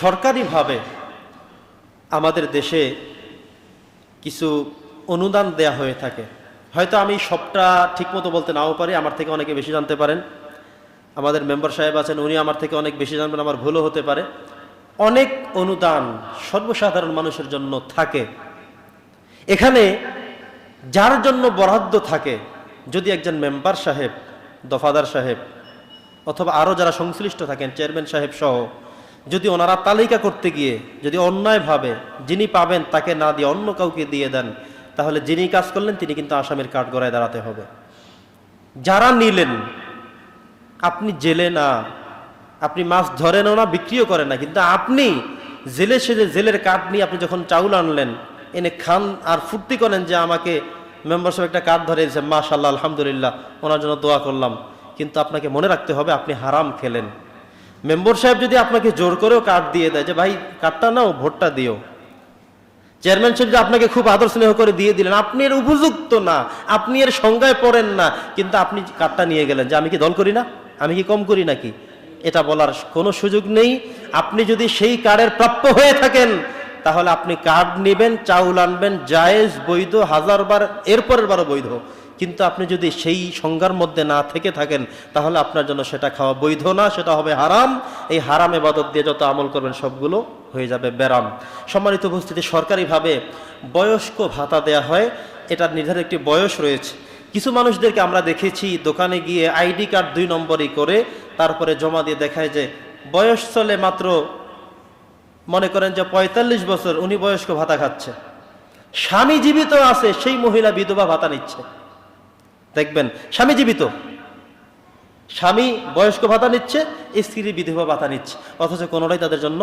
সরকারিভাবে আমাদের দেশে কিছু অনুদান দেয়া হয়ে থাকে। হয়তো আমি সবটা ঠিকমতো বলতে নাও পারি, আমার থেকে অনেকে বেশি জানতে পারেন। আমাদের মেম্বার সাহেব আছেন, উনি আমার থেকে অনেক বেশি জানবেন, আমার ভুলও হতে পারে। অনেক অনুদান সর্বসাধারণ মানুষের জন্য থাকে। এখানে যার জন্য বরাদ্দ থাকে, যদি একজন মেম্বার সাহেব, দফাদার সাহেব, অথবা আরও যারা সংশ্লিষ্ট থাকেন, চেয়ারম্যান সাহেব সহ যদি ওনারা তালিকা করতে গিয়ে যদি অন্যায়ভাবে যিনি পাবেন তাকে না দিয়ে অন্য কাউকে দিয়ে দেন, তাহলে যিনি কাজ করলেন তিনি কিন্তু আসামের কাঠগড়ায় দাঁড়াতে হবে। যারা নিলেন, আপনি জেলে না, আপনি মাছ ধরেনও না, বিক্রিও করেন না, কিন্তু আপনি জেলে সেজে জেলের কাঠ নিয়ে আপনি যখন চাউল আনলেন, এনে খান আর ফুর্তি করেন যে আমাকে মেম্বার একটা কাঠ ধরে মাশাল্লাহ আলহামদুলিল্লাহ, ওনার জন্য দোয়া করলাম। কিন্তু আপনাকে মনে রাখতে হবে আপনি হারাম খেলেন। মেম্বার সাহেব যদি আপনাকে জোর করেও কার্ড দিয়ে দেয় যে, ভাই, কার্ডটা নাও, ভোটটা দিও। চেয়ারম্যান সাহেব যে আপনাকে খুব আদর স্নেহ করে দিয়ে দিলেন, আপনি এর উপযুক্ত না, আপনি এর সংজ্ঞায় পড়েন না। কিন্তু আপনি কার্ডটা নিয়ে গেলেন যে, আমি কি দল করি না? আমি কি কম করি নাকি? এটা বলার কোনো সুযোগ নেই। আপনি যদি সেই কার্ডের প্রাপ্য হয়ে থাকেন, তাহলে আপনি কার্ড নেবেন, চাউল আনবেন, জায়েজ, বৈধ, হাজারবার, এরপরের বারও বৈধ। কিন্তু আপনি যদি সেই সংজ্ঞার মধ্যে না থেকে থাকেন, তাহলে আপনার জন্য সেটা খাওয়া বৈধ না, সেটা হবে হারাম। এই হারাম এবাদত দিয়ে যত আমল করবেন, সবগুলো হয়ে যাবে ব্যারাম সম্মানিত উপস্থিতি, সরকারিভাবে বয়স্ক ভাতা দেয়া হয়। এটার নির্ধারিত একটি বয়স রয়েছে। কিছু মানুষদেরকে আমরা দেখেছি, দোকানে গিয়ে আইডি কার্ড দুই নম্বরই করে, তারপরে জমা দিয়ে দেখায় যে বয়স চলে মাত্র, মনে করেন যে পঁয়তাল্লিশ বছর, উনি বয়স্ক ভাতা খাচ্ছে। স্বামী জীবিত আছে, সেই মহিলা বিধবা ভাতা নিচ্ছে। দেখবেন, স্বামী জীবিত। স্বামী বয়স্ক ভাতা নিচ্ছে, স্ত্রী বিধবা ভাতা নিচ্ছে। অথচ কোনোটাই তাদের জন্য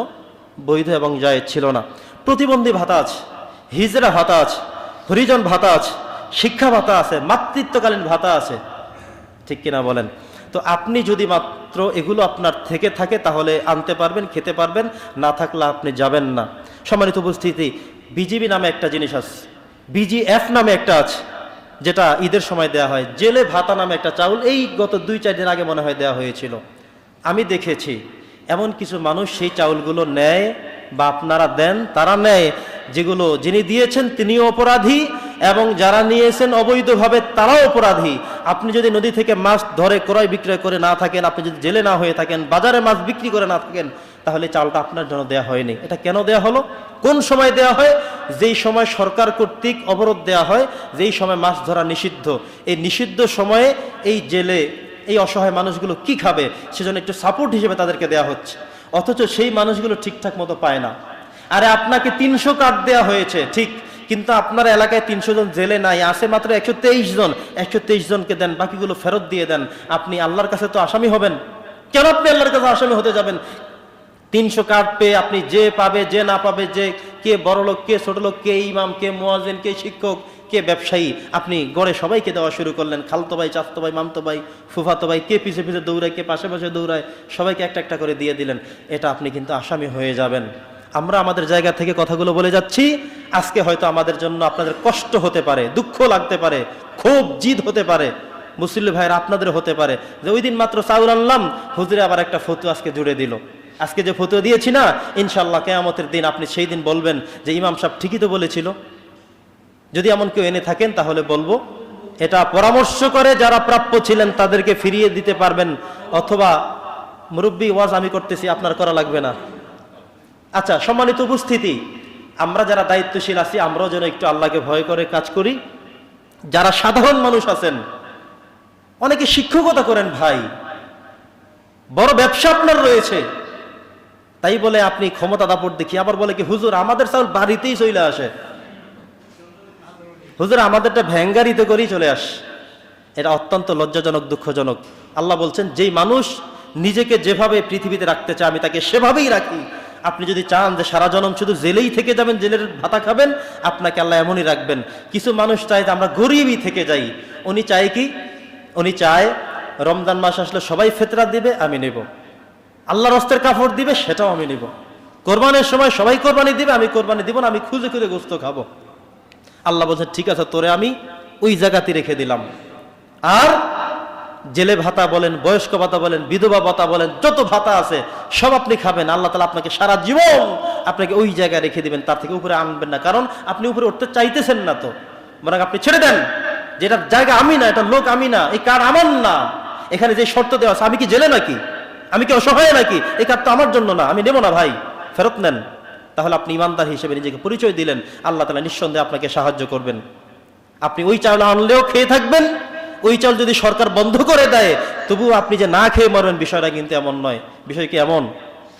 বৈধ এবং জায়েজ ছিল না। প্রতিবন্ধী ভাতা আছে, হিজরা ভাতা আছে, হরিজন ভাতা আছে, শিক্ষা ভাতা আছে, মাতৃত্বকালীন ভাতা আছে। ঠিক কিনা বলেন? তো আপনি যদি মাত্র এগুলো আপনার থেকে থাকে, তাহলে আনতে পারবেন, খেতে পারবেন, না থাকলে আপনি যাবেন না। সম্মানিত উপস্থিতি, বিজিবি নামে একটা জিনিস আছে, বিজিএফ নামে একটা আছে। যেটা ঈদের সময় দেয়া হয়। জেলে ভাতা নামে একটা চাউল এই গত দুই চার দিন আগে মনে হয় দেওয়া হয়েছিল। আমি দেখেছি, এমন কিছু মানুষ সেই চাউলগুলো নেয়, বা আপনারা দেন, তারা নেয়। যেগুলো যিনি দিয়েছেন তিনিও অপরাধী, এবং যারা নিয়েছেন অবৈধভাবে তারাও অপরাধী। আপনি যদি নদী থেকে মাছ ধরে ক্রয় বিক্রয় করে না থাকেন, আপনি যদি জেলে না হয়ে থাকেন, বাজারে মাছ বিক্রি করে না থাকেন তাহলে চালটা আপনার জন্য দেয়া হয়নি। এটা কেন দেয়া হলো? কোন সময় দেয়া হয়? যেই সময় সরকার কর্তৃক অবরোধ দেয়া হয়, যেই সময় মাছ ধরা নিষিদ্ধ। এই নিষিদ্ধ সময়ে এই জেলে এই অসহায় মানুষগুলো কি খাবে? সেজন্য একটু সাপোর্ট হিসেবে তাদেরকে দেয়া হচ্ছে। অথচ সেই মানুষগুলো ঠিকঠাক মতো পায় না। আরে আপনাকে তিনশো কার্ড দেওয়া হয়েছে, ঠিক। কিন্তু আপনার এলাকায় তিনশো জন জেলে নাই, আছে মাত্র একশো তেইশ জন। একশো তেইশ জনকে দেন, বাকিগুলো ফেরত দিয়ে দেন। আপনি আল্লাহর কাছে তো আসামি হবেন। কেন আপনি আল্লাহর কাছে আসামি হতে যাবেন? তিনশো কার্ড পেয়ে আপনি যে পাবে, যে না পাবে, যে কে বড় লোক, কে ছোট লোক, কে ইমাম, কে মোয়াজেন কে শিক্ষক, কে ব্যবসায়ী, আপনি গড়ে সবাইকে দেওয়া শুরু করলেন। খালতো ভাই চাস্তো ভাই মামতো ভাই ফুফাতো ভাই কে পিছে পিছে দৌড়ায়, কে পাশে পাশে দৌড়ায়, সবাইকে একটা একটা করে দিয়ে দিলেন। এটা আপনি কিন্তু আসামি হয়ে যাবেন। আমরা আমাদের জায়গা থেকে কথাগুলো বলে যাচ্ছি। আজকে হয়তো আমাদের জন্য আপনাদের কষ্ট হতে পারে, দুঃখ লাগতে পারে খুব জিদ হতে পারে, মুসল্লি ভাইয়ের আপনাদের হতে পারে। যে ওই দিন মাত্র চাউল আনলাম, হুজুরে আবার একটা ফতু আজকে জুড়ে দিল। আজকে যে ফতু দিয়েছি না ইনশাল্লাহ কেয়ামতের দিন আপনি সেই দিন বলবেন যে ইমাম সাহেব ঠিকই তো বলেছিল। যদি এমন কেউ এনে থাকেন, তাহলে বলব, এটা পরামর্শ করে যারা প্রাপ্য ছিলেন, তাদেরকে ফিরিয়ে দিতে পারবেন। অথবা মুরব্বী, ওয়াজ আমি করতেছি, আপনার করা লাগবে না। আচ্ছা সম্মানিত উপস্থিতি, আমরা যারা দায়িত্বশীল আছি, আমরাও যেন একটু আল্লাহকে ভয় করে কাজ করি। যারা সাধারণ মানুষ আছেন, অনেকে শিক্ষকতা করেন ভাই, বড় ব্যবসা আপনার রয়েছে। তাই বলে আপনি ক্ষমতা দাপট দেখি, আবার বলে কি, হুজুর, আমাদের চাউল বাড়িতেই চলে আসে। হুজুর, আমাদেরটা ভ্যাঙ্গারিতে করেই চলে আস। এটা অত্যন্ত লজ্জাজনক, দুঃখজনক। আল্লাহ বলছেন, যেই মানুষ নিজেকে যেভাবে পৃথিবীতে রাখতে চায়, আমি তাকে সেভাবেই রাখি। আপনি যদি চান যে সারা জনম শুধু জেলেই থেকে যাবেন, জেলের ভাতা খাবেন, আপনাকে আল্লাহ এমনই রাখবেন। কিছু মানুষ চায় যে আমরা গরিবই থেকে যাই। উনি চায় কি? উনি চায় রমজান মাস আসলে সবাই ফেতরা দিবে, আমি নেব। আল্লাহ রস্তের কাপড় দিবে, সেটাও আমি নেব। কোরবানের সময় সবাই কোরবানি দিবে, আমি কোরবানি দিব না, আমি খুঁজে খুঁজে গোস্ত খাব। আল্লাহ বলছে, ঠিক আছে, তোরে আমি ওই জায়গাতে রেখে দিলাম। আর জেলে ভাতা বলেন, বয়স্ক ভাতা বলেন, বিধবা ভাতা বলেন, যত ভাতা আছে, সব আপনি খাবেন। আল্লাহ তালা আপনাকে সারা জীবন আপনাকে ওই জায়গায় রেখে দিবেন, তার থেকে উপরে আনবেন না। কারণ আপনি উপরে উঠতে চাইতেছেন না তো। মানে আপনি ছেড়ে দেন। যেটা জায়গা আমি না, এটা লোক আমি না, এই কার আমার না। এখানে যে শর্ত দেওয়া আছে, আমি কি জেলে নাকি? আমি কি অসহায় নাকি? এই কার্ড তো আমার জন্য না, আমি নেব না ভাই। ফেরত নেন। তাহলে আপনি ইমানদার হিসেবে নিজেকে পরিচয় দিলেন। আল্লাহ তালা নিঃসন্দেহে আপনাকে সাহায্য করবেন। আপনি ওই চাউল আনলেও খেয়ে থাকবেন। ওই চাউল যদি সরকার বন্ধ করে দেয়, তবুও আপনি যে না খেয়ে মরবেন বিষয়টা কিন্তু এমন নয়। বিষয় কি এমন?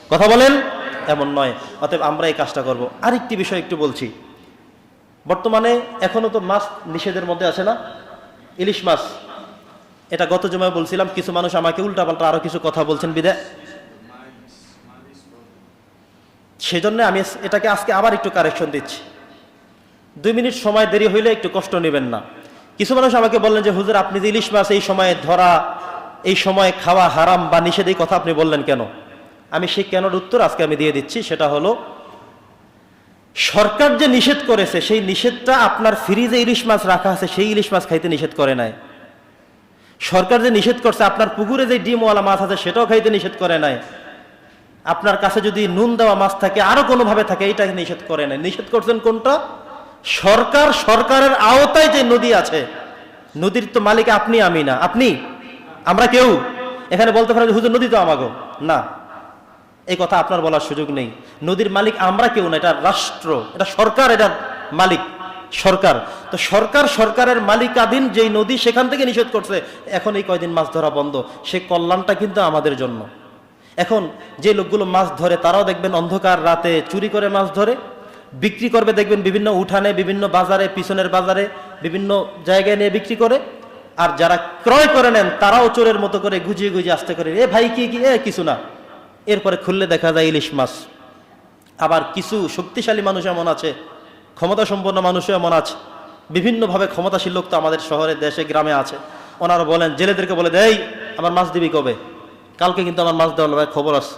কথা বলেন? এমন নয়। অতএব আমরা এই কাজটা করব। আরেকটি বিষয় একটু বলছি। বর্তমানে এখনও তো মাছ নিষেধের মধ্যে আছে না? ইলিশ মাছ। এটা গত জমায় বলছিলাম, কিছু মানুষ আমাকে উল্টাপাল্টা আরও কিছু কথা বলছেন বিদায় সেজন্য আমি এটাকে আজকে আবার একটু কারেকশন দিচ্ছি। দুই মিনিট সময় দেরি হইলে একটু কষ্ট নেবেন না। কিছু মানুষ আমাকে বললেন যে, হুজুর, আপনি যে ইলিশ মাছ এই সময়ে ধরা, এই সময়ে খাওয়া হারাম বা নিষেধ, এই কথা আপনি বললেন কেন? আমি সেই কেনর উত্তর আজকে আমি দিয়ে দিচ্ছি, সেটা হলো, সরকার যে নিষেধ করেছে, সেই নিষেধটা আপনার ফ্রিজে ইলিশ মাছ রাখা আছে, সেই ইলিশ মাছ খাইতে নিষেধ করে নাই। সরকার যে নিষেধ করছে, আপনার পুকুরে যে ডিমওয়ালা মাছ আছে, সেটাও খাইতে নিষেধ করে নাই। আপনার কাছে যদি নুন দেওয়া মাছ থাকে, আরও কোনোভাবে থাকে এটা নিষেধ করে নাই। নিষেধ করছেন কোনটা? সরকার, সরকারের আওতায় যে নদী আছে, নদীর তো মালিক আপনি, আমি না। আপনি? আমরা কেউ? এখানে বলতে পারেন হুজুর, নদী তো আমাগো। না। এই কথা আপনার বলার সুযোগ নেই। নদীর মালিক আমরা কেউ না, এটা রাষ্ট্র, এটা সরকার এটা মালিক। সরকার। তো সরকার সরকারের মালিকাধীন যেই নদী সেখান থেকে নিষেধ করছে, এখন এই কয়দিন মাছ ধরা বন্ধ। সে কল্যাণটা কিন্তু আমাদের জন্য। এখন যে লোকগুলো মাছ ধরে, তারাও দেখবেন অন্ধকার রাতে চুরি করে মাছ ধরে, বিক্রি করবে, দেখবেন বিভিন্ন উঠানে, বিভিন্ন বাজারে, পিছনের বাজারে, বিভিন্ন জায়গায় নিয়ে বিক্রি করে, আর যারা ক্রয় করে নেন, তারাও চোরের মতো করে গুজিয়ে গুজিয়ে আসতে করে, এ ভাই, কি কি, এ, কিছু না। এরপরে খুললে দেখা যায় ইলিশ মাছ। আবার কিছু শক্তিশালী মানুষ এমন আছে ক্ষমতা সম্পন্ন মানুষও এমন আছে। বিভিন্নভাবে ক্ষমতাশীল লোক তো আমাদের শহরে, দেশে, গ্রামে আছে। ওনারা বলেন, জেলেদেরকে বলে দেয় আমার মাছ দিবি কবে? কালকে কিন্তু আমার মাছ দেওয়ার ভাই খবর আছে।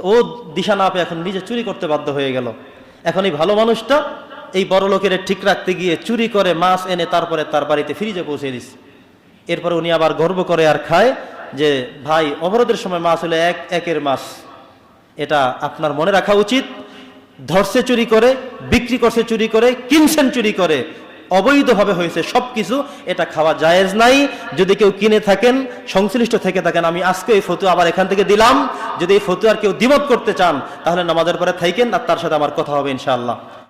ও দিশা না পেয়ে এখন নিজে চুরি করতে বাধ্য হয়ে গেল। এখন এই ভালো মানুষটা এই বড় লোকের ঠিক রাখতে গিয়ে চুরি করে মাছ এনে তারপরে তার বাড়িতে ফ্রিজে পৌঁছে দিস এরপরে উনি আবার গর্ব করে আর খায় যে, ভাই, অবরোধের সময় মাছ হলো এক, একের মাছ। এটা আপনার মনে রাখা উচিত। ধরছে চুরি করে, বিক্রি করছে চুরি করে, কিনছেন চুরি করে, অবৈধভাবে হয়েছে সব কিছু এটা খাওয়া জায়েজ নাই। যদি কেউ কিনে থাকেন, সংশ্লিষ্ট থেকে থাকেন, আমি আজকে এই ফতুয়া আবার এখান থেকে দিলাম। যদি এই ফতুয়ার কেউ দ্বিমত করতে চান, তাহলে নামাজের পরে থাইকেন আর তার সাথে আমার কথা হবে ইনশাআল্লাহ।